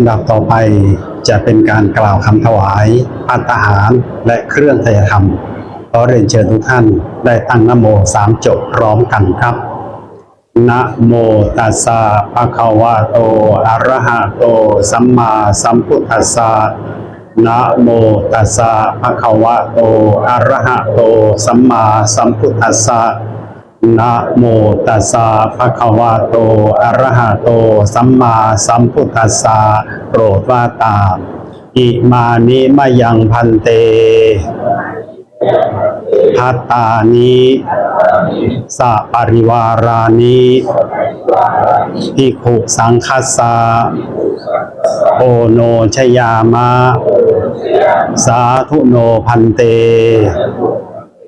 ำดับต่อไปจะเป็นการกล่าวคำถวายพัตตาหารและเครื่องไทยธรรมขอเรียนเชิญทุกท่านได้ตั้งนโมสามจบพร้อมกันครับนะโมตัสสะภะคะวะโต อะระหะโต สัมมาสัมพุทธัสสะนะโมตัสสะภะคะวะโต อะระหะโต สัมมาสัมพุทธัสสะ นะโมตัสสะภะคะวะโต อะระหะโต สัมมาสัมพุทธัสสะโปรดว่าตาม อิมานิมะยังพันเตพัตตานิสะปริวารานิภิขุสังคัสสะโอโนชยามะ สาธุโนพันเต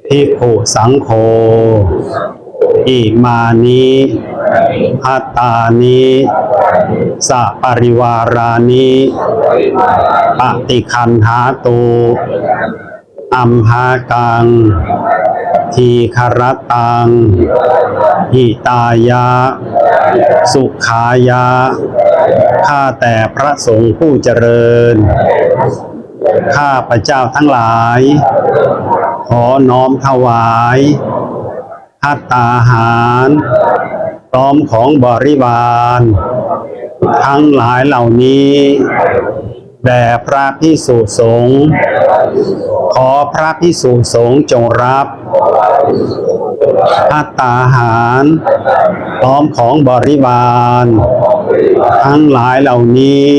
ภิขุสังโฆ อิมานิพัตตานิสะปริวารานิปฏิคันหาตุอัมหากัง ทีคารตัง หิตายะ สุขายะ ข้าแต่พระสงฆ์ผู้เจริญ ข้าพระเจ้าทั้งหลาย ขอน้อมถวาย พัตตาหาร พร้อมของบริวาร ทั้งหลายเหล่านี้แด่พระพิสุสงฆ์ขอพระพิสุสงฆ์จงรับพัตตาหาร พร้อมของบริวาร ทั้งหลายเหล่านี้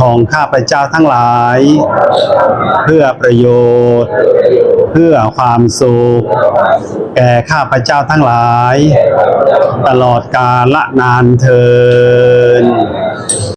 ของข้าพเจ้าทั้งหลาย เพื่อประโยชน์ เพื่อความสุข แก่ข้าพเจ้าทั้งหลาย ตลอดกาลละนานเทิน